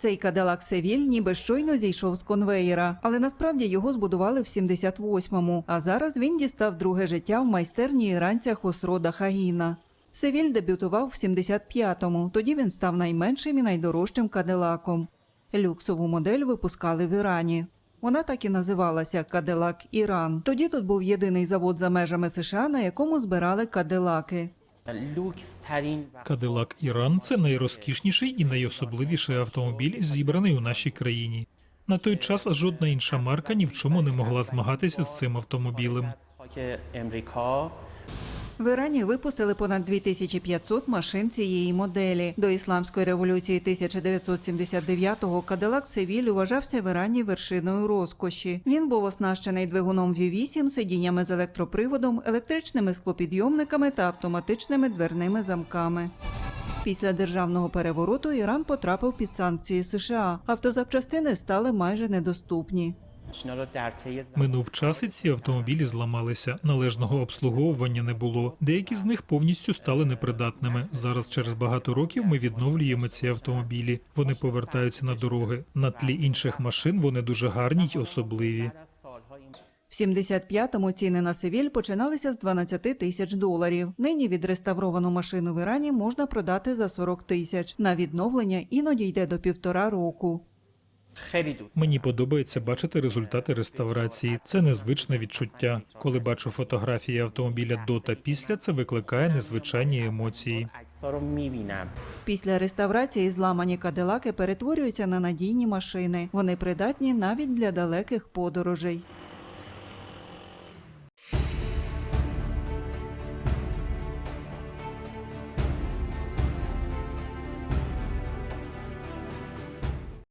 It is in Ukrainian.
Цей Кадилак Севіль ніби щойно зійшов з конвеєра, але насправді його збудували в 78-му, а зараз він дістав друге життя в майстерні іранця Хосрода Хагіна. Севіль дебютував в 75-му, тоді він став найменшим і найдорожчим Кадилаком. Люксову модель випускали в Ірані. Вона так і називалася Кадилак Іран. Тоді тут був єдиний завод за межами США, на якому збирали кадилаки. Кадилак Іран це найрозкішніший і найособливіший автомобіль, зібраний у нашій країні. На той час жодна інша марка ні в чому не могла змагатися з цим автомобілем. В Ірані випустили понад 2500 машин цієї моделі. До ісламської революції 1979-го Кадилак Севіль вважався в Ірані вершиною розкоші. Він був оснащений двигуном V8, сидіннями з електроприводом, електричними склопідйомниками та автоматичними дверними замками. Після державного перевороту Іран потрапив під санкції США. Автозапчастини стали майже недоступні. Минув час і ці автомобілі зламалися. Належного обслуговування не було. Деякі з них повністю стали непридатними. Зараз, через багато років, ми відновлюємо ці автомобілі. Вони повертаються на дороги. На тлі інших машин вони дуже гарні й особливі. В 75-му ціни на Севіль починалися з 12 тисяч доларів. Нині відреставровану машину в Ірані можна продати за 40 тисяч. На відновлення іноді йде до півтора року. Мені подобається бачити результати реставрації. Це незвичне відчуття. Коли бачу фотографії автомобіля до та після, це викликає незвичайні емоції. Після реставрації зламані кадилаки перетворюються на надійні машини. Вони придатні навіть для далеких подорожей.